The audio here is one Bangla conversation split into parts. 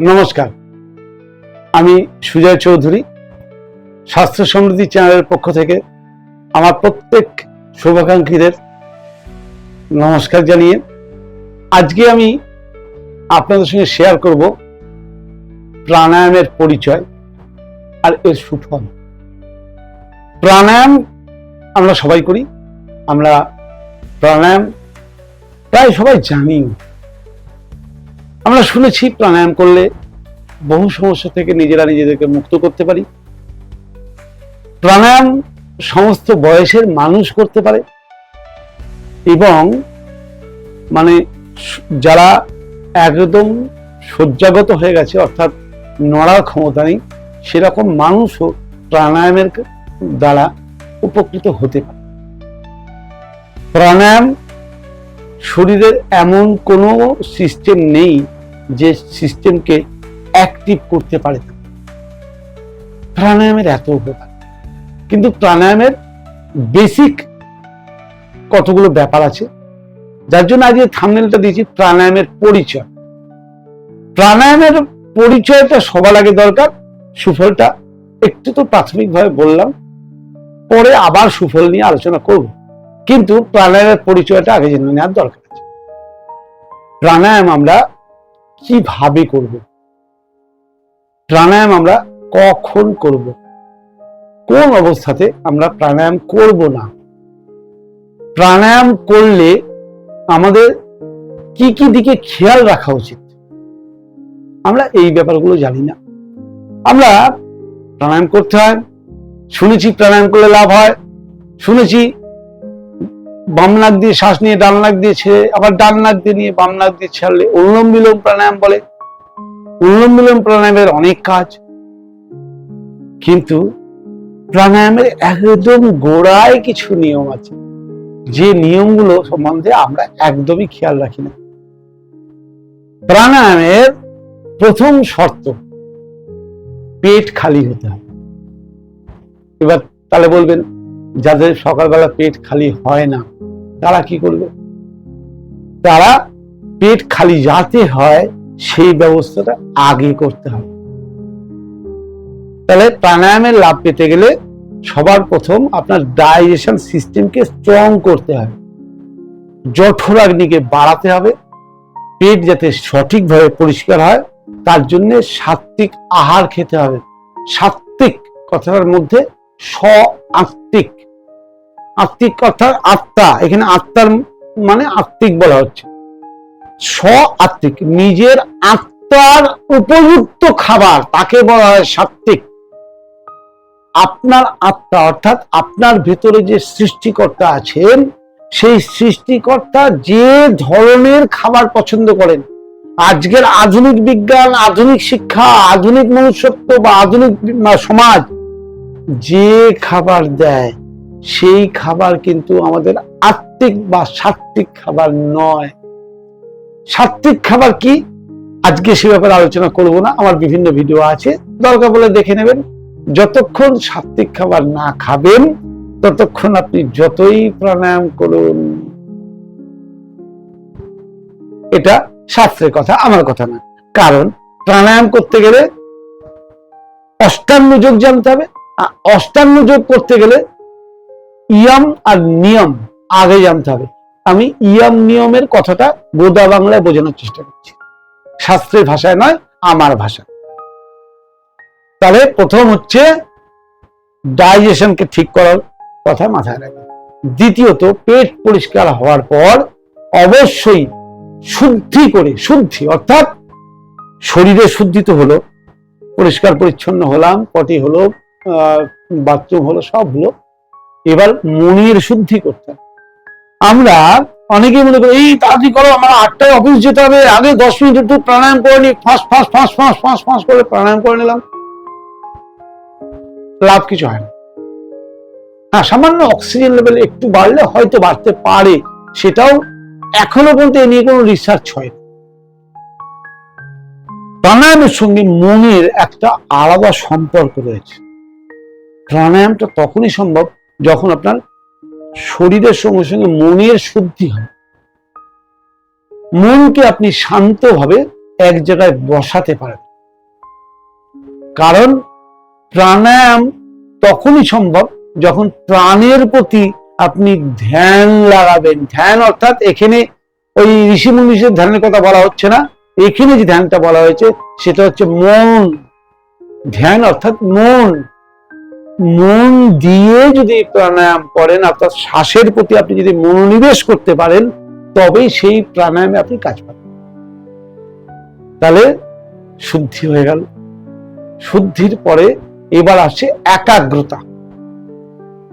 নমস্কার। আমি সুজয় চৌধুরী, স্বাস্থ্য সমৃদ্ধি চ্যানেলের পক্ষ থেকে আমার প্রত্যেক শুভাকাঙ্ক্ষীদের নমস্কার জানিয়ে আজকে আমি আপনাদের সঙ্গে শেয়ার করব প্রাণায়ামের পরিচয় আর এর সুফল। প্রাণায়াম আমরা সবাই করি, আমরা প্রাণায়াম প্রায় সবাই জানি আমরা শুনেছি প্রাণায়াম করলে বহু সমস্যা থেকে নিজেরা নিজেদেরকে মুক্ত করতে পারি। প্রাণায়াম সমস্ত বয়সের মানুষ করতে পারে এবং মানে যারা একদম শয্যাগত হয়ে গেছে, অর্থাৎ নড়ার ক্ষমতা নেই, সেরকম মানুষও প্রাণায়ামের দ্বারা উপকৃত হতে পারে। প্রাণায়াম শরীরের এমন কোনো সিস্টেম নেই যে সিস্টেমকে অ্যাক্টিভ করতে পারে। প্রাণায়ামের এত উপকার। কিন্তু প্রাণায়ামের বেসিক কতগুলো ব্যাপার আছে? যার জন্য আজকে থামনেলটা দিয়েছি, প্রাণায়ামের পরিচয়। প্রাণায়ামের পরিচয়টা সবার আগে দরকার। সুফলটা একটু তো প্রাথমিকভাবে বললাম। পরে আবার সুফল নিয়ে আলোচনা করব। কিন্তু প্রাণায়ামের পরিচয়টা আগে জেনে নেওয়ার দরকার আছে। প্রাণায়াম আমরা কীভাবে করব? প্রাণায়াম আমরা কখন করব? কোন অবস্থাতে আমরা প্রাণায়াম করব না? প্রাণায়াম করলে আমাদের কি কি দিকে খেয়াল রাখা উচিত? আমরা এই ব্যাপারগুলো জানি না। আমরা প্রাণায়াম করতে হয়, শুনেছি প্রাণায়াম করলে লাভ হয়, শুনেছি বাম নাক দিয়ে শ্বাস নিয়ে, ডান নাক দিয়ে ছেড়ে, আবার ডান নাক দিয়ে নিয়ে, বাম নাক দিয়ে ছাড়লে অনুলোম বিলোম প্রাণায়াম বলে। অনুলোম বিলোম প্রাণায়ামের অনেক কাজ। কিন্তু প্রাণায়ামের একদম গোড়ায় কিছু নিয়ম আছে। যে নিয়মগুলো সম্বন্ধে আমরা একদমই খেয়াল রাখি না। প্রাণায়ামের প্রথম শর্ত, পেট খালি হতে হবে এবার তাহলে বলবেন, যাদের সকালবেলা পেট খালি হয় না তারা কি করবে? তারা পেট খালি যাতে হয়, সেই ব্যবস্থাটা আগে করতে হবে। তাহলে প্রাণায়ামের লাভ পেতে গেলে সবার প্রথম আপনার ডাইজেশন সিস্টেমকে স্ট্রং করতে হবে। জঠরাগ্নিকে বাড়াতে হবে। পেট যাতে সঠিকভাবে পরিষ্কার হয়, তার জন্য সাত্বিক আহার খেতে হবে। সাত্বিক কথাটার মধ্যে স্ব আত্মিক আত্মিক অর্থাৎ আত্মা, এখানে আত্মার মানে আত্মিক বলা হচ্ছে। স্ব আত্মিক নিজের আত্মার উপযুক্ত খাবার, তাকে বলা হয় সাত্বিক আপনার আত্মা, অর্থাৎ আপনার ভেতরে যে সৃষ্টিকর্তা আছেন, সেই সৃষ্টিকর্তা যে ধরনের খাবার পছন্দ করেন। আজকের আধুনিক বিজ্ঞান, আধুনিক শিক্ষা, আধুনিক মনুষ্যত্ব বা আধুনিক সমাজ যে খাবার দেয় সেই খাবার কিন্তু আমাদের আত্মিক বা সাত্বিক খাবার নয়। সাত্বিক খাবার কি? আজকে সে ব্যাপারে আলোচনা করব না, আমার বিভিন্ন ভিডিও আছে। দরকার বলে দেখে নেবেন, যতক্ষণ সাত্বিক খাবার না খাবেন, ততক্ষণ আপনি যতই প্রাণায়াম করুন। এটা শাস্ত্রের কথা, আমার কথা না। কারণ প্রাণায়াম করতে গেলে অষ্টাঙ্গ যোগ জানতে হবে অষ্টাঙ্গ যোগ করতে গেলে ইয়ম আর নিয়ম আগে জানতে হবে। আমি ইয়ম নিয়মের কথাটা গোদা বাংলায় বোঝানোর চেষ্টা করছি। শাস্ত্রের ভাষায় নয়, আমার ভাষা। তাহলে প্রথম হচ্ছে ডাইজেশনকে ঠিক করার কথা মাথায় রাখবে। দ্বিতীয়ত, পেট পরিষ্কার হওয়ার পর অবশ্যই শুদ্ধি করে, শুদ্ধি, অর্থাৎ শরীরে শুদ্ধি তো হলো, পরিষ্কার পরিচ্ছন্ন হলাম, পটি হলো বাথরুম হলো, সব হলো এবার মনের শুদ্ধি করতে আমরা অনেকেই মনে করি, এই তাড়াতাড়ি করো, আমার আটটায় অফিস যেতে হবে, আগে দশ মিনিট একটু প্রাণায়াম করে নি ফাঁস ফাঁস ফাঁস ফাঁস ফাঁস ফাঁস করে প্রাণায়াম করে নিলাম। লাভ কিছু হয় না। হ্যাঁ সামান্য অক্সিজেন লেভেল একটু বাড়লে হয়তো বাড়তে পারে। সেটাও এখনও পর্যন্ত এ নিয়ে কোনো রিসার্চ হয় প্রাণায়ামের সঙ্গে মনের একটা আলাদা সম্পর্ক রয়েছে। প্রাণায়ামটা তখনই সম্ভব যখন আপনার শরীরের সঙ্গে সঙ্গে মনের শুদ্ধি হয়, মনকে আপনি শান্তভাবে এক জায়গায় বসাতে পারেন। কারণ প্রাণায়াম তখনই সম্ভব যখন প্রাণের প্রতি আপনি ধ্যান লাগাবেন। ধ্যান অর্থাৎ এখানে ওই ঋষি মুনিষের ধ্যানের কথা বলা হচ্ছে না। এখানে যে ধ্যানটা বলা হয়েছে, সেটা হচ্ছে মন। ধ্যান অর্থাৎ মন। মন দিয়ে যদি প্রাণায়াম করেন, অর্থাৎ শ্বাসের প্রতি আপনি যদি মনোনিবেশ করতে পারেন, তবেই সেই প্রাণায়ামে আপনি কাজ পাবেন। তাহলে শুদ্ধি হয়ে গেল। শুদ্ধির পরে এবার আসছে একাগ্রতা।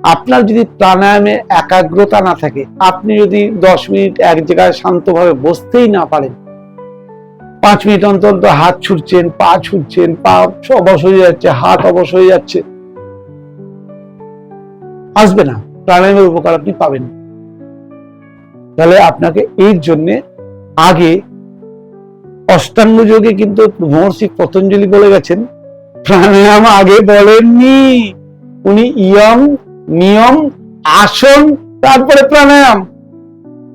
আপনার যদি প্রাণায়ামে একাগ্রতা না থাকে, আপনি যদি দশ মিনিট এক জায়গায় শান্তভাবে বসতেই না পারেন, পাঁচ মিনিট অন্তর হাত ছুটছেন, পা ছুটছেন, পা অবশ হয়ে যাচ্ছে, হাত অবশ হয়ে যাচ্ছে আসবে না। প্রাণায়ামের উপকার আপনি পাবেন। তাহলে আপনাকে এর জন্য আগে অষ্টাঙ্গ যোগে কিন্তু মহর্ষি পতঞ্জলি বলে গেছেন, প্রাণায়াম আগে বলেননি। উনি ইয়ম নিয়ম, আসন, তারপরে প্রাণায়াম।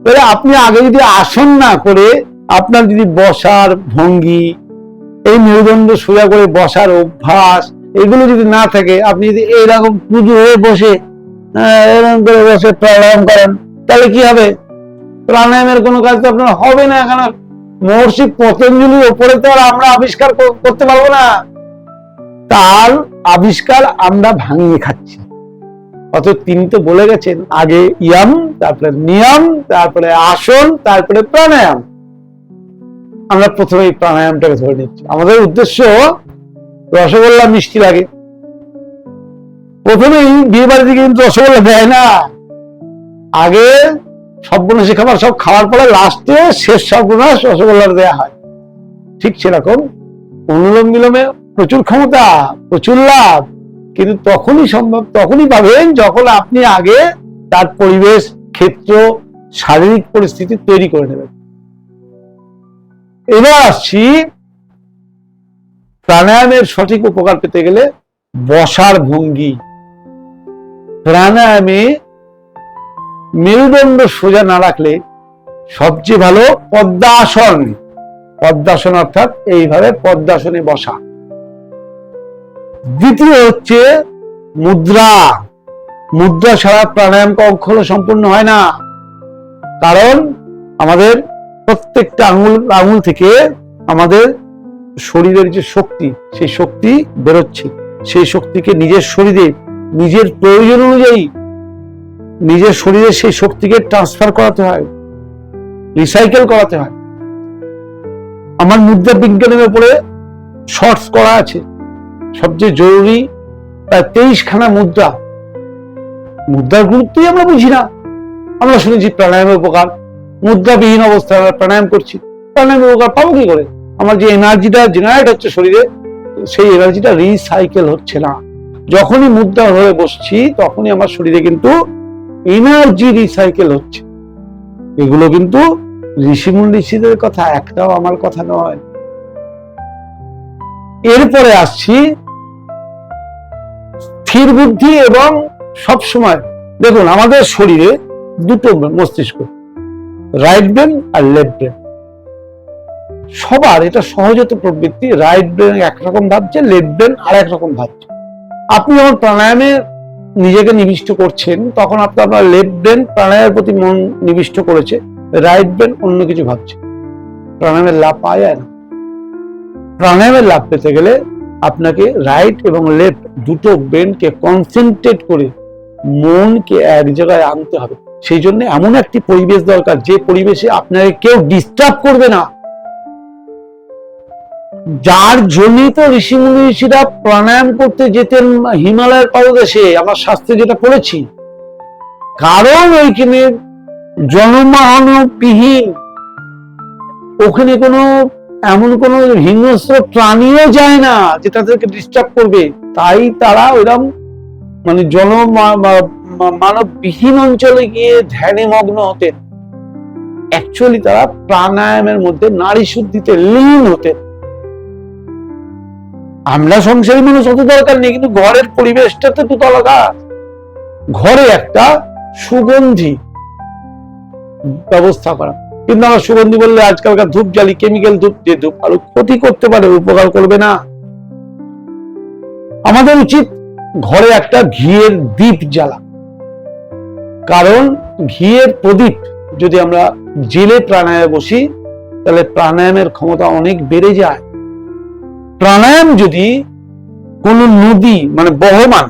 তাহলে আপনি আগে যদি আসন না করে আপনার যদি বসার ভঙ্গি, এই মেরুদণ্ড সোজা করে বসার অভ্যাস, এগুলো যদি না থাকে, আপনি যদি এইরকম পুজো হয়ে বসে এরকম করে বসে প্রাণায়াম করেন। তাহলে কি হবে? প্রাণায়ামের কোনো কাজ তো আপনার হবে না কারণ মহর্ষি পতঞ্জলির ওপরে তো আর আমরা আবিষ্কার কর- করতে পারব না। তার আবিষ্কার আমরা ভাঙিয়ে খাচ্ছি। অথচ তিনি তো বলে গেছেন, আগে ইয়াম, তারপরে নিয়ম, তারপরে আসন, তারপরে প্রাণায়াম। আমরা প্রথমে প্রাণায়ামটাকে ধরে নিচ্ছি। আমাদের উদ্দেশ্য রসগোল্লা মিষ্টি লাগে। প্রথমেই বিয়ে বাড়িতে কিন্তু রসগোল্লা দেয় না। আগে সর্বনাশী খাবার সব খাওয়ার পরে লাস্টে শেষ সর্বনাশ রসগোল্লা দেওয়া হয়। ঠিক সেরকম অনুলোম বিলোমে প্রচুর ক্ষমতা, প্রচুর লাভ। কিন্তু তখনই সম্ভব, তখনই পাবেন যখন আপনি আগে তার পরিবেশ, ক্ষেত্র, শারীরিক পরিস্থিতি তৈরি করে নেবেন। এবার আসছি প্রাণায়ামের সঠিক উপকার পেতে গেলে বসার ভঙ্গি। প্রাণায়ামে মেরুদণ্ড সোজা না রাখলে সবচেয়ে ভালো পদ্মাসন। পদ্মাসন অর্থাৎ এইভাবে পদ্মাসনে বসা। দ্বিতীয় হচ্ছে মুদ্রা। মুদ্রা ছাড়া প্রাণায়াম কখনো সম্পূর্ণ হয় না। কারণ আমাদের প্রত্যেকটা আঙুল আঙুল থেকে আমাদের শরীরের যে শক্তি, সেই শক্তি বেরোচ্ছে। সেই শক্তিকে নিজের শরীরে নিজের প্রয়োজন অনুযায়ী নিজের শরীরে সেই শক্তিকে ট্রান্সফার করাতে হয় রিসাইকেল করাতে হয়। আমার মুদ্রা বিজ্ঞানের উপরে শর্টস করা আছে। সবচেয়ে জরুরি প্রায় তেইশ খানা মুদ্রা। মুদ্রার গুরুত্বই আমরা বুঝি না। আমরা শুনেছি প্রাণায়ামের উপকার। মুদ্রাবিহীন অবস্থায় আমরা প্রাণায়াম করছি। প্রাণায়ামের উপকার পাবো কি করে? আমার যে এনার্জিটা জেনারেট হচ্ছে শরীরে, সেই এনার্জিটা রিসাইকেল হচ্ছে না। যখনই মুদ্রা হয়ে বসছি, তখনই আমার শরীরে কিন্তু এনার্জি রিসাইকেল হচ্ছে। এগুলো কিন্তু ঋষিমুন ঋষিদের কথা, একটাও আমার কথা নয়। এরপরে আসছি স্থির বুদ্ধি এবং সব সময়, দেখুন, আমাদের শরীরে দুটো মস্তিষ্ক রাইট ব্রেন আর লেফট ব্রেন সবার, এটা সহজত প্রবৃত্তি রাইট ব্রেন একরকম ভাবছে লেফট ব্রেন আর একরকম ভাবছে। আপনি যখন প্রাণায়ামে নিজেকে নিবিষ্ট করছেন, তখন আপনি আপনার লেফট ব্রেন প্রাণায়ামের প্রতি মন নিবিষ্ট করেছে রাইট ব্রেন অন্য কিছু ভাবছে। প্রাণায়ামের লাভ পাওয়া যায় না। প্রাণায়ামের লাভ পেতে গেলে আপনাকে রাইট এবং লেফট দুটো ব্রেনকে কনসেন্ট্রেট করে মনকে এক জায়গায় আনতে হবে। সেই জন্য এমন একটি পরিবেশ দরকার, যে পরিবেশে আপনাকে কেউ ডিস্টার্ব করবে না। যার জন্যই তো ঋষি মুনি ঋষিরা প্রাণায়াম করতে যেতেন হিমালয়ের পাদদেশে, আমরা শাস্ত্রে যেটা পড়েছি। কারণ ওইখানে জনমানববিহীন ওখানে কোনো, এমন কোন হিংস্র প্রাণীও যায় না যে তাদেরকে ডিস্টার্ব করবে। তাই তারা ওইরকম মানে জন মানববিহীন অঞ্চলে গিয়ে ধ্যানে মগ্ন হতেন। অ্যাকচুয়ালি তারা প্রাণায়ামের মধ্যে নারী শুদ্ধিতে লীন হতেন। আমরা সংসারী মানুষ অত দরকার নেই, কিন্তু ঘরের পরিবেশটা তো একটু আলাদা। ঘরে একটা সুগন্ধি ব্যবস্থা করা। কিন্তু আমরা সুগন্ধি বললে আজকালকার ধূপ জ্বালি কেমিক্যাল ধূপ, যে ধূপ আরও ক্ষতি করতে পারে উপকার করবে না। আমাদের উচিত ঘরে একটা ঘিয়ের দ্বীপ জ্বালা। কারণ ঘিয়ের প্রদীপ যদি আমরা জেলে প্রাণায়ামে বসি, তাহলে প্রাণায়ামের ক্ষমতা অনেক বেড়ে যায়। প্রাণায়াম যদি কোন নদী মানে বহমান,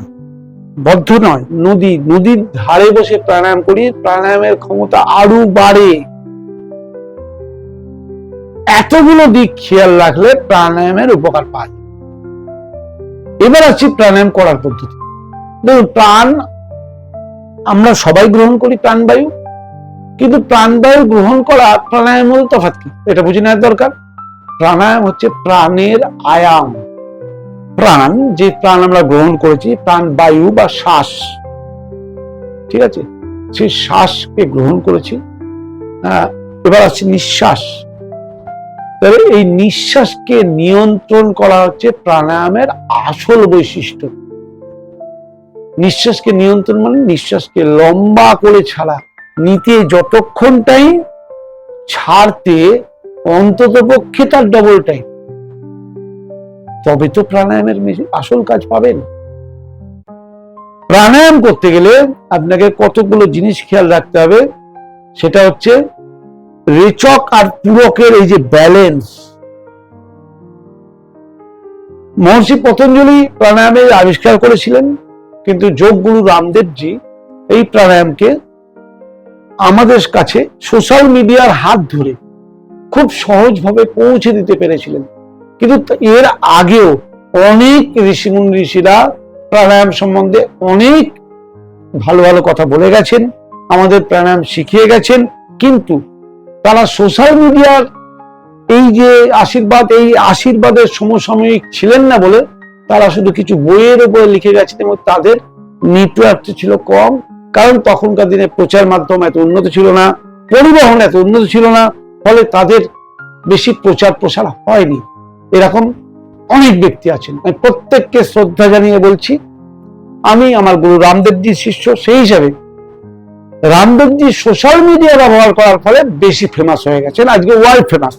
বদ্ধ নয়, নদী, নদীর ধারে বসে প্রাণায়াম করি, প্রাণায়ামের ক্ষমতা আরও বাড়ে। এতগুলো দিক খেয়াল রাখলে প্রাণায়ামের উপকার পায় এবার আসছি প্রাণায়াম করার পদ্ধতি। দেখুন, প্রাণ, আমরা সবাই গ্রহণ করি প্রাণবায়ু, কিন্তু প্রাণবায়ু গ্রহণ করা প্রাণায়াম মধ্যে তফাৎ কি? এটা বুঝে নেওয়ার দরকার। প্রাণায়াম হচ্ছে প্রাণের আয়াম। প্রাণ যে প্রাণ আমরা গ্রহণ করেছি প্রাণ বায়ু বা শ্বাস। ঠিক আছে? সেই শ্বাসকে গ্রহণ করেছি। হ্যাঁ, এবার আছে নিঃশ্বাস। তাহলে এই নিঃশ্বাসকে নিয়ন্ত্রণ করা হচ্ছে প্রাণায়ামের আসল বৈশিষ্ট্য। নিঃশ্বাসকে নিয়ন্ত্রণ মানে নিঃশ্বাসকে লম্বা করে ছাড়া। নিতে যতক্ষণ টাইম ছাড়তে অন্তত পক্ষে তার ডবল টাইম তবে তো প্রাণায়ামের আসল কাজ পাবেন। প্রাণায়াম করতে গেলে আপনাকে কতগুলো জিনিস খেয়াল রাখতে হবে, সেটা হচ্ছে রেচক আর পূরকের এই যে ব্যালেন্স মহর্ষি পতঞ্জলি প্রাণায়ামের আবিষ্কার করেছিলেন, কিন্তু যোগগুরু রামদেবজি এই প্রাণায়ামকে আমাদের কাছে সোশ্যাল মিডিয়ার হাত ধরে খুব সহজভাবে পৌঁছে দিতে পেরেছিলেন। কিন্তু এর আগেও অনেক ঋষিমুনি ঋষিরা প্রাণায়াম সম্বন্ধে অনেক ভালো ভালো কথা বলে গেছেন, আমাদের প্রাণায়াম শিখিয়ে গেছেন, কিন্তু তারা সোশ্যাল মিডিয়ার এই যে আশীর্বাদ, এই আশীর্বাদের সমসাময়িক ছিলেন না বলে তারা শুধু কিছু বইয়ের উপরে লিখে গেছেন এবং তাদের নেটওয়ার্কটা ছিল কম, কারণ তখনকার দিনে প্রচার মাধ্যম এত উন্নত ছিল না, পরিবহন এত উন্নত ছিল না ফলে তাদের বেশি প্রচার প্রসার হয়নি। এরকম অনেক ব্যক্তি আছেন। আমি প্রত্যেককে শ্রদ্ধা জানিয়ে বলছি, আমি আমার গুরু রামদেবজির শিষ্য, সেই হিসাবে রামদেবজি সোশ্যাল মিডিয়া ব্যবহার করার ফলে বেশি ফেমাস হয়ে গেছেন, আজকে ওয়ার্ল্ড ফেমাস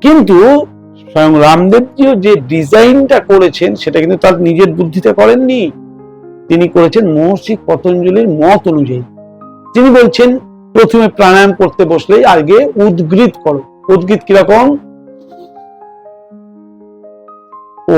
কিন্তু স্বয়ং রামদেবজিও যে ডিজাইনটা করেছেন, সেটা কিন্তু তার নিজের বুদ্ধিতে করেননি। তিনি করেছেন মহর্ষি পতঞ্জলির মত অনুযায়ী। তিনি বলছেন প্রথমে প্রাণায়াম করতে বসলেই আগে উদ্গৃত করো। উদ্গৃত কীরকম? ও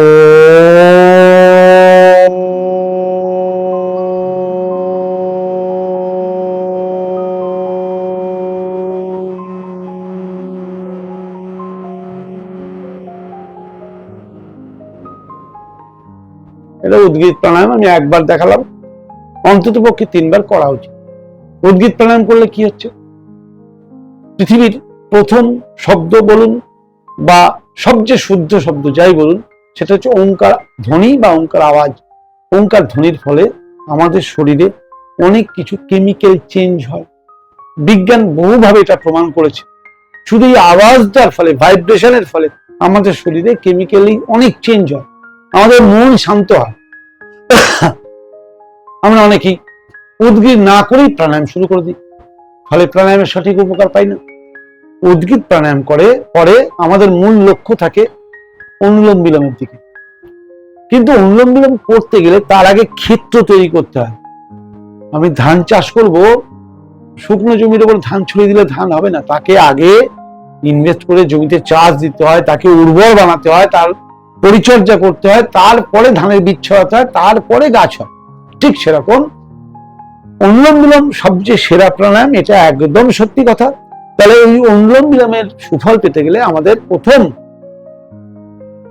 এটা উদ্গীত প্রাণায়াম আমি একবার দেখালাম। অন্তত পক্ষে তিনবার করা উচিত। উদ্গীত প্রাণায়াম করলে কি হচ্ছে? পৃথিবীর প্রথম শব্দ বলুন বা সবচেয়ে শুদ্ধ শব্দ যাই বলুন, সেটা হচ্ছে ওঙ্কার ধ্বনি বা ওঙ্কার আওয়াজ। ওঙ্কার ধ্বনির ফলে আমাদের শরীরে অনেক কিছু কেমিক্যাল চেঞ্জ হয়। বিজ্ঞান বহুভাবে এটা প্রমাণ করেছে। শুধু এই আওয়াজটার ফলে ভাইব্রেশনের ফলে আমাদের শরীরে কেমিক্যালি অনেক চেঞ্জ হয়। আমাদের মন শান্ত হয়। আমরা অনেকেই উদ্গীত না করেই প্রাণায়াম শুরু করে দিই। ফলে প্রাণায়ামের সঠিক উপকার পাই না। উদ্গীত প্রাণায়াম করে, পরে আমাদের মূল লক্ষ্য থাকে অনুলোম বিলোমের দিকে। কিন্তু অনুলোম বিলোম করতে গেলে তার আগে ক্ষেত্র তৈরি করতে হয়। আমি ধান চাষ করব, শুকনো জমির উপর ধান ছড়িয়ে দিলে ধান হবে না। তাকে আগে ইনভেস্ট করে জমিতে চাষ দিতে হয়, তাকে উর্বর বানাতে হয়, তার পরিচর্যা করতে হয়, তারপরে ধানের বীজ হয়, তারপরে গাছ হয়। ঠিক সেরকম অনুলোম বিলোম সবচেয়ে সেরা প্রাণায়াম, এটা একদম সত্যি কথা। তাহলে এই অনুলোম বিলোমের সুফল পেতে গেলে আমাদের প্রথম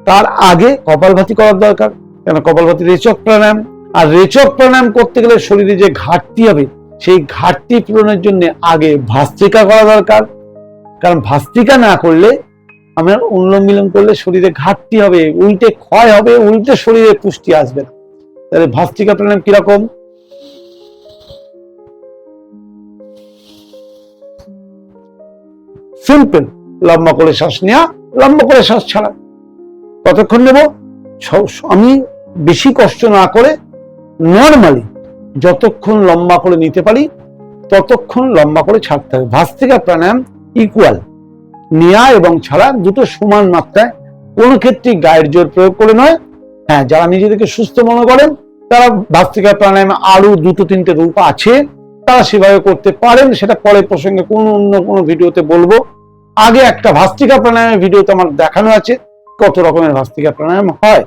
তার আগে কপালভাতি করার দরকার কেন কপালভাতি রেচক প্রাণায়াম। আর রেচক প্রাণায়াম করতে গেলে শরীরে যে ঘাটতি হবে, সেই ঘাটতি পূরণের জন্য আগে ভাস্তিকা করা দরকার। কারণ ভাস্তিকা না করলে আমার অনুলোম বিলোম করলে শরীরে ঘাটতি হবে, উল্টে ক্ষয় হবে, উল্টে শরীরে পুষ্টি আসবে না। তাহলে ভাস্ত্রিকা প্রাণায়াম কীরকম? সিম্পল লম্বা করে শ্বাস নেওয়া লম্বা করে শ্বাস ছাড়া। কতক্ষণ নেব আমি বেশি কষ্ট না করে নর্মালি যতক্ষণ লম্বা করে নিতে পারি, ততক্ষণ লম্বা করে ছাড়তে হবে। ভাস্ত্রিকা প্রাণায়াম ইকুয়াল নেয়া এবং ছাড়া দুটো সমান মাত্রায় কোনো ক্ষেত্রে গায়ের জোর প্রয়োগ করে নয়। হ্যাঁ যারা নিজেদেরকে সুস্থ মনে করেন, তারা ভাস্তিকা প্রাণায়ামে আরও দুটো তিনটে রূপ আছে, তারা সেভাবে করতে পারেন। সেটা পরে প্রসঙ্গে কোনো অন্য কোনো ভিডিওতে বলব। আগে একটা ভাস্তিকা প্রাণায়ামের ভিডিওতে আমার দেখানো আছে, কত রকমের ভাস্তিকা প্রাণায়াম হয়।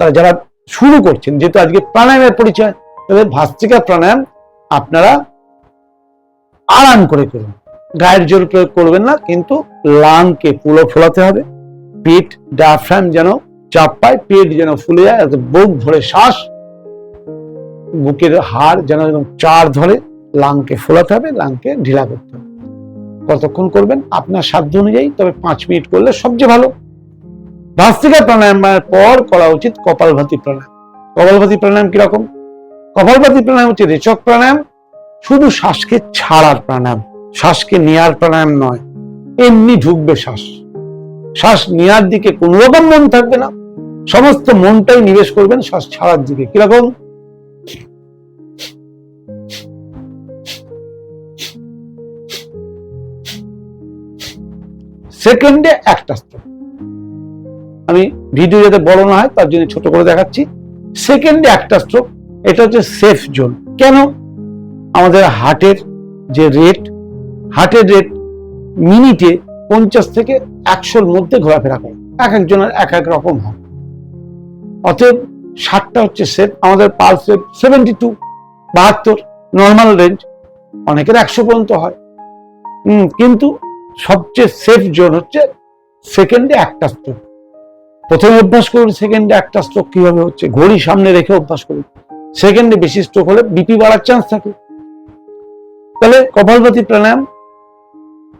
তারা যারা শুরু করছেন, যেহেতু আজকে প্রাণায়ামের পরিচয়, তাদের ভাস্তিকা প্রাণায়াম আপনারা আরাম করে করুন। গায়ের জোর প্রয়োগ করবেন না, কিন্তু লাংকে পুরো ফোলাতে হবে। পেট ডায়াফ্রাম যেন চাপ পায় পেট যেন ফুলে যায় বুক ধরে শ্বাস, বুকের হাড় যেন চার ধরে লাংকে ফোলাতে হবে, লাংকে ঢিলা করতে হবে। কতক্ষণ করবেন? আপনার সাধ্য অনুযায়ী, তবে পাঁচ মিনিট করলে সবচেয়ে ভালো। ভাস্তিকা প্রাণায়ামের পর করা উচিত কপালভাতি প্রাণায়াম। কপালভাতি প্রাণায়াম কীরকম? কপালভাতি প্রাণায়াম হচ্ছে রেচক প্রাণায়াম, শুধু শ্বাসকে ছাড়ার প্রাণায়াম, শ্বাসকে নেয়ার প্রাণায়াম নয়, এমনি ঢুকবে শ্বাস। শ্বাস নেয়ার দিকে কোন রকম মন থাকবে না। সমস্ত মনটাই নিবেশ করবেন, শ্বাস ছাড়ার দিকে। কীরকম? সেকেন্ডে একটা স্ট্রোক আমি ভিডিও যাতে বড় না হয়, তার জন্য ছোট করে দেখাচ্ছি। সেকেন্ডে একটা স্ট্রোক এটা হচ্ছে সেফ জোন কেন? আমাদের হার্টের যে রেট হার্টের রেট মিনিটে পঞ্চাশ থেকে একশোর মধ্যে ঘোরাফেরা করে। এক একজনের এক এক রকম হয়। অতএব ষাটটা হচ্ছে সেফ আমাদের পালস রেট সেভেন্টি টু বাহাত্তর নর্মাল রেঞ্জ অনেকের একশো পর্যন্ত হয়। কিন্তু সবচেয়ে সেফ জোন হচ্ছে সেকেন্ডে একটা স্ট্রোক প্রথমে অভ্যাস করুন সেকেন্ডে একটা স্ট্রোক কীভাবে হচ্ছে? ঘড়ি সামনে রেখে অভ্যাস করুন। সেকেন্ডে বেশি স্ট্রোক হলে বিপি বাড়ার চান্স থাকে। তাহলে কপালভাতি প্রাণায়াম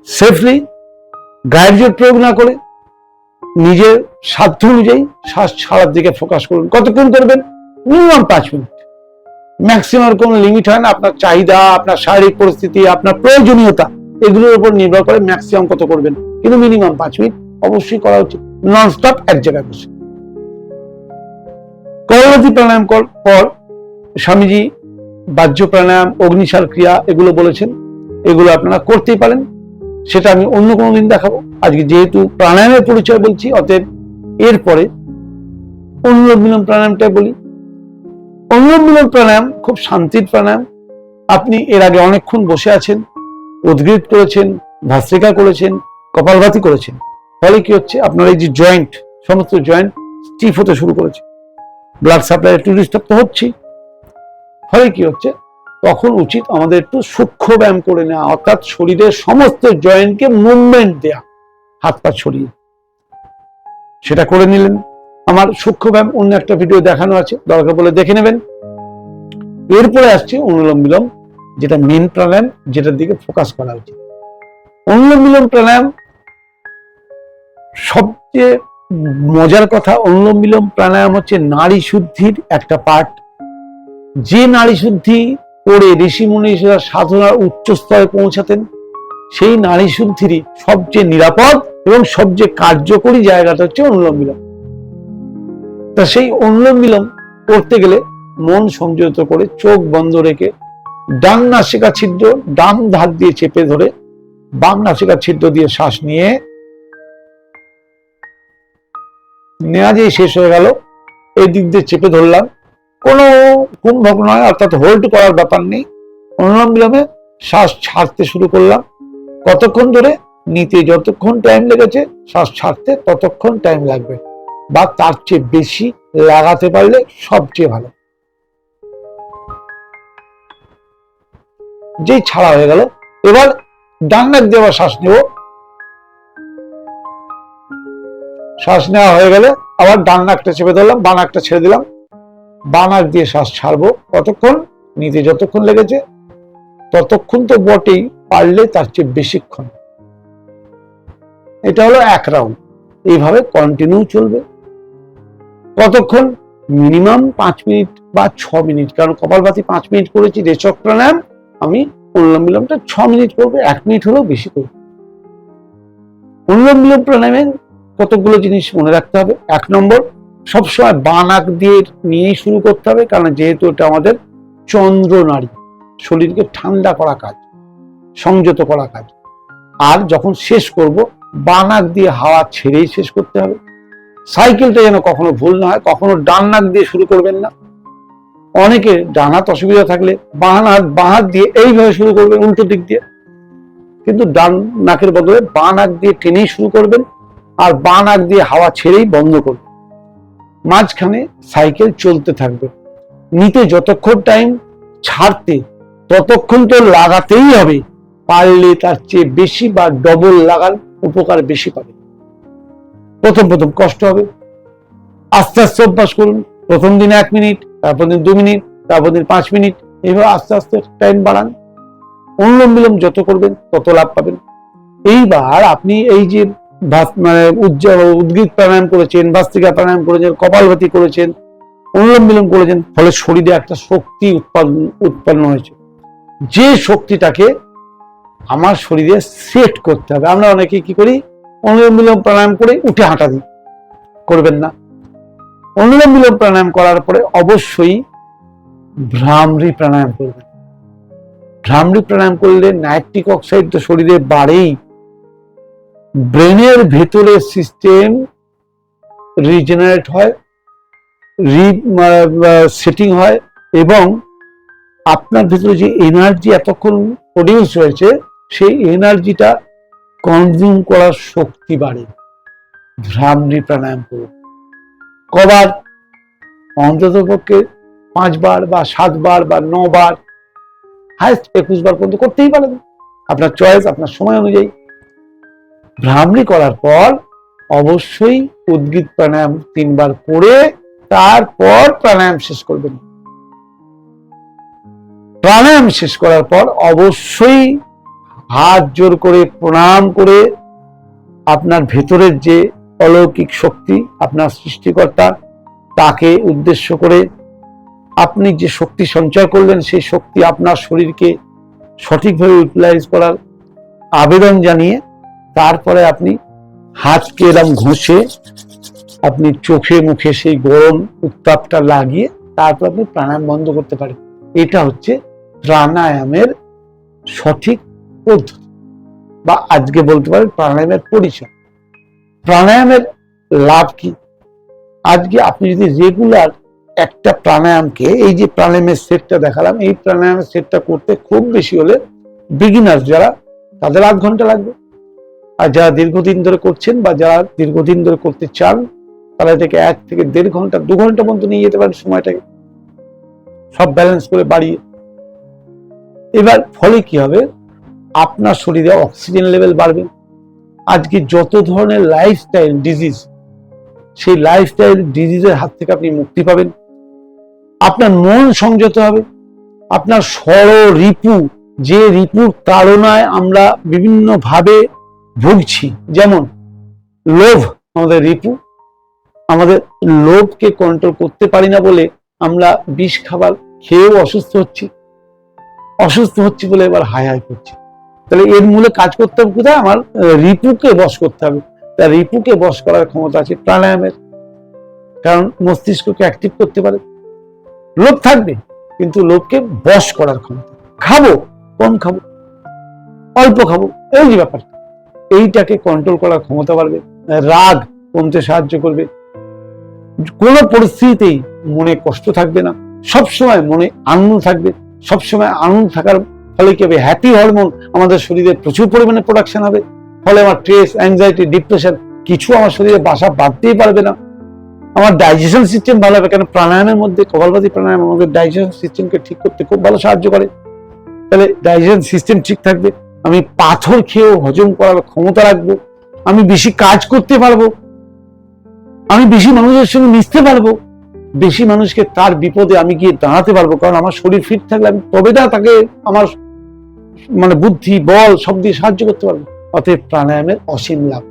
সেফলি গায়ের জোর প্রয়োগ না করে নিজের সাধ্য অনুযায়ী শ্বাস ছাড়ার দিকে ফোকাস করুন। কতক্ষণ করবেন? মিনিমাম পাঁচ মিনিট। ম্যাক্সিমাম কোনো লিমিট হয় না। আপনার চাহিদা, আপনার শারীরিক পরিস্থিতি, আপনার প্রয়োজনীয়তা এগুলোর উপর নির্ভর করে ম্যাক্সিমাম কত করবেন? কিন্তু মিনিমাম পাঁচ মিনিট অবশ্যই করা উচিত। নন স্টপ এক জায়গায় বসে। কপালভাতি প্রাণায়াম পর স্বামীজি বাহ্য প্রাণায়াম, অগ্নিসার ক্রিয়া এগুলো বলেছেন। এগুলো আপনারা করতেই পারেন। সেটা আমি অন্য কোনো দিন দেখাবো। আজকে যেহেতু প্রাণায়ামের পরিচয় বলছি, অতএব এরপরে অনুলোম বিলোম প্রাণায়ামটাই বলি। অনুলোম বিলোম প্রাণায়াম খুব শান্তির প্রাণায়াম। আপনি এর আগে অনেকক্ষণ বসে আছেন। উদ্গৃত করেছেন ভাস্ত্রিকা করেছেন, কপালভাতি করেছেন। ফলে কি হচ্ছে? আপনার এই যে জয়েন্ট সমস্ত জয়েন্ট স্টিফ হতে শুরু করেছে। ব্লাড সাপ্লাই একটু ডিস্টার্ব তো হচ্ছে ফলে কি হচ্ছে? তখন উচিত আমাদের একটু সূক্ষ্ম ব্যায়াম করে নেওয়া, অর্থাৎ শরীরের সমস্ত জয়েন্টকে মুভমেন্ট দেয়া, হাত পা ছড়িয়ে। সেটা করে নিলেন। আমার সূক্ষ্ম ব্যায়াম অন্য একটা ভিডিও দেখানো আছে, দরকার বলে দেখে নেবেন। এরপরে আসছে অনুলোম বিলোম যেটা মেন প্রাণায়াম যেটার দিকে ফোকাস করা উচিত। অনুলোম প্রাণায়াম সবচেয়ে মজার কথা অনুলোম বিলোম প্রাণায়াম হচ্ছে নারী শুদ্ধির একটা পার্ট যে নারী শুদ্ধি করে ঋষি মুনীষরা সাধনার উচ্চ স্তরে পৌঁছাতেন, সেই নারী শুদ্ধিরই সবচেয়ে নিরাপদ এবং সবচেয়ে কার্যকরী জায়গাটা হচ্ছে অনুলোম বিলোম তা সেই অনুলোম বিলোম করতে গেলে মন সংযত করে চোখ বন্ধ রেখে ডান নাসিকা ছিদ্র, ডান ধার দিয়ে চেপে ধরে বাম নাসিকা ছিদ্র দিয়ে শ্বাস নিয়ে নেওয়া যেই শেষ হয়ে গেল। এই দিক দিয়ে চেপে ধরলাম। কোনো কুম্ভক নয়, অর্থাৎ হোল্ড করার ব্যাপার নেই। অনুলোম বিলোমে শ্বাস ছাড়তে শুরু করলাম। কতক্ষণ ধরে? নিতে যতক্ষণ টাইম লেগেছে, শ্বাস ছাড়তে ততক্ষণ টাইম লাগবে। বা তার চেয়ে বেশি লাগাতে পারলে সবচেয়ে ভালো। যেই ছাড়া হয়ে গেল, এবার ডান নাক দিয়ে আবার শ্বাস নেব। শ্বাস নেওয়া হয়ে গেলে আবার ডান নাকটা চেপে ধরলাম, বাঁ নাকটা ছেড়ে দিলাম। বাঁ নাক দিয়ে শ্বাস ছাড়বো কতক্ষণ? নিতে যতক্ষণ লেগেছে, ততক্ষণ তো বটেই পারলে তার চেয়ে বেশিক্ষণ। এটা হলো এক রাউন্ড। এইভাবে কন্টিনিউ চলবে। কতক্ষণ? মিনিমাম পাঁচ মিনিট বা ছ মিনিট। কারণ কপালভাতি পাঁচ মিনিট করেছি রেচক প্রাণায়াম আমি অনুলোম বিলোমটা ছ মিনিট করব, এক মিনিট হলেও বেশি করব। অনুলোম বিলোম প্রাণায়ামের কতগুলো জিনিস মনে রাখতে হবে। এক নম্বর, সবসময় বানাক দিয়ে নিয়েই শুরু করতে হবে, কারণ যেহেতু এটা আমাদের চন্দ্র নারী, শরীরকে ঠান্ডা করা কাজ, সংযত করা কাজ। আর যখন শেষ করব, বানাক দিয়ে হাওয়া ছেড়েই শেষ করতে হবে। সাইকেলটা যেন কখনো ভুল না হয়, কখনো ডান নাক দিয়ে শুরু করবেন না। অনেকে ডান হাত অসুবিধা থাকলে বাঁ হাত বাঁ হাত দিয়ে এইভাবে শুরু করবেন, উল্টো দিক দিয়ে। কিন্তু ডান নাকের বদলে বাঁ নাক দিয়ে টেনেই শুরু করবেন আর বাঁ নাক দিয়ে হাওয়া ছেড়েই বন্ধ করবেন। মাঝখানে সাইকেল চলতে থাকবে। নিতে যতক্ষণ টাইম ছাড়তে ততক্ষণ তো লাগাতেই হবে। পারলে তার চেয়ে বেশি বা ডবল লাগার উপকার বেশি পাবে। প্রথম প্রথম কষ্ট হবে। আস্তে আস্তে অভ্যাস করুন। প্রথম দিন এক মিনিট তারপর দিন দু মিনিট, তারপর দিন পাঁচ মিনিট, এইভাবে আস্তে আস্তে টাইম বাড়ান। অনুলোম বিলোম যত করবেন, তত লাভ পাবেন। এইবার আপনি এই যে মানে উজ্জ্বল উদ্গীত প্রাণায়াম করেছেন, ভাস্তিকা প্রাণায়াম করেছেন, কপালভাতি করেছেন অনুলোম বিলোম করেছেন, ফলে শরীরে একটা শক্তি উৎপাদন, উৎপন্ন হয়েছে। যে শক্তিটাকে আমার শরীরে সেট করতে হবে। আমরা অনেকে কি করি? অনুলোম বিলোম প্রাণায়াম করে উঠে হাঁটা দিই। করবেন না। অনুলোম বিলোম প্রাণায়াম করার পরে অবশ্যই ভ্রামরি প্রাণায়াম করবেন। ভ্রামরি প্রাণায়াম করলে নাইট্রিক অক্সাইড তো শরীরে বাড়েই। ব্রেনের ভেতরের সিস্টেম রিজেনারেট হয় রি সেটিং হয় এবং আপনার ভিতরে যে এনার্জি এতক্ষণ প্রডিউস হয়েছে, সেই এনার্জিটা কনজিউম করার শক্তি বাড়ে। ভ্রামরি প্রাণায়াম করুন। কবার অন্তত পক্ষে পাঁচবার বা সাতবার বা নবার হাইস্ট একুশ বার পর্যন্ত করতেই পারেন আপনার চয়েস আপনার সময় অনুযায়ী। ভ্রামরি করার পর অবশ্যই উদ্গীত প্রাণায়াম তিনবার করে তারপর প্রাণায়াম শেষ করবেন। প্রাণায়াম শেষ করার পর অবশ্যই হাত জোর করে প্রণাম করে আপনার ভেতরের যে অলৌকিক শক্তি আপনার সৃষ্টিকর্তা তাকে উদ্দেশ্য করে আপনি যে শক্তি সঞ্চয় করলেন, সেই শক্তি আপনার শরীরকে সঠিকভাবে ইউটিলাইজ করার আবেদন জানিয়ে তারপরে আপনি হাতকে এরম ঘষে আপনি চোখে মুখে সেই গরম উত্তাপটা লাগিয়ে তারপর আপনি প্রাণায়াম বন্ধ করতে পারেন। এটা হচ্ছে প্রাণায়ামের সঠিক পদ্ধতি বা আজকে বলতে পারেন প্রাণায়ামের পরিচয়। প্রাণায়ামের লাভ কি? আজকে আপনি যদি রেগুলার একটা প্রাণায়ামকে, এই যে প্রাণায়ামের সেটটা দেখালাম, এই প্রাণায়ামের সেটটা করতে খুব বেশি হলে বিগিনার যারা, তাদের আধ ঘণ্টা লাগবে। আর যারা দীর্ঘদিন ধরে করছেন বা যারা দীর্ঘদিন ধরে করতে চান, তারা এটাকে এক থেকে দেড় ঘণ্টা, দু ঘণ্টা পর্যন্ত নিয়ে যেতে পারেন সময়টাকে। সব ব্যালেন্স করে বাড়িয়ে। এবার ফলে কি হবে? আপনার শরীরে অক্সিজেন লেভেল বাড়বে। আজকে যত ধরনের লাইফস্টাইল ডিজিজ সেই লাইফস্টাইল ডিজিজের হাত থেকে আপনি মুক্তি পাবেন। আপনার মন সংযত হবে। আপনার স্বর রিপু, যে রিপুর তাড়নায় আমরা বিভিন্ন ভাবে ভুগছি, যেমন লোভ আমাদের রিপু। আমাদের লোভকে কন্ট্রোল করতে পারি না বলে আমরা বিষ খাবার খেয়েও অসুস্থ হচ্ছি। অসুস্থ হচ্ছি বলে এবার হাই হাই করছি। তাহলে এর মূলে কাজ করতে হবে কোথায়? আমার রিপুকে বশ করতে হবে। তা রিপুকে বশ করার ক্ষমতা আছে প্রাণায়ামের। কারণ মস্তিষ্ককে অ্যাক্টিভ করতে পারে। লোভ থাকবে, কিন্তু লোভকে বশ করার ক্ষমতা। খাব, কম খাব, অল্প খাব, এই যে ব্যাপার এইটাকে কন্ট্রোল করার ক্ষমতা বাড়বে। রাগ কমতে সাহায্য করবে। কোনো পরিস্থিতিতেই মনে কষ্ট থাকবে না। সবসময় মনে আনন্দ থাকবে। সবসময় আনন্দ থাকার ফলে কি হবে? হ্যাপি হরমোন আমাদের শরীরে প্রচুর পরিমাণে প্রোডাকশন হবে। ফলে আমার স্ট্রেস অ্যাংজাইটি ডিপ্রেশন কিছু আমার শরীরে বাসা বাঁধতেই পারবে না। আমার ডাইজেশন সিস্টেম ভালো হবে কেন? প্রাণায়ামের মধ্যে কপালভাতি প্রাণায়াম আমাদের ডাইজেশন সিস্টেমকে ঠিক করতে খুব ভালো সাহায্য করে। তাহলে ডাইজেশন সিস্টেম ঠিক থাকবে। আমি পাথর খেয়েও হজম করার ক্ষমতা রাখব। আমি বেশি কাজ করতে পারব। আমি বেশি মানুষের সঙ্গে মিশতে পারব। বেশি মানুষকে তার বিপদে আমি গিয়ে দাঁড়াতে পারব। কারণ আমার শরীর ফিট থাকলে আমি তবে না তাকে, আমার মানে বুদ্ধি, বল সব দিয়ে সাহায্য করতে পারব। অতএব প্রাণায়ামের অসীম লাভ।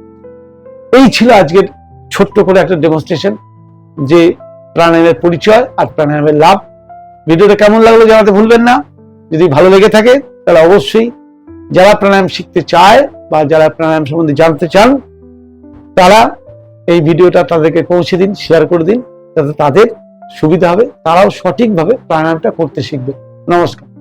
এই ছিল আজকের ছোট্ট করে একটা ডেমনস্ট্রেশন যে প্রাণায়ামের পরিচয় আর প্রাণায়ামের লাভ। ভিডিওটা কেমন লাগল জানাতে ভুলবেন না। যদি ভালো লেগে থাকে, তাহলে অবশ্যই যারা প্রাণায়াম শিখতে চায় বা যারা প্রাণায়াম সম্বন্ধে জানতে চান, তারা এই ভিডিওটা তাদেরকে পৌঁছে দিন শেয়ার করে দিন, যাতে তাদের সুবিধা হবে। তারাও সঠিকভাবে প্রাণায়ামটা করতে শিখবে। নমস্কার।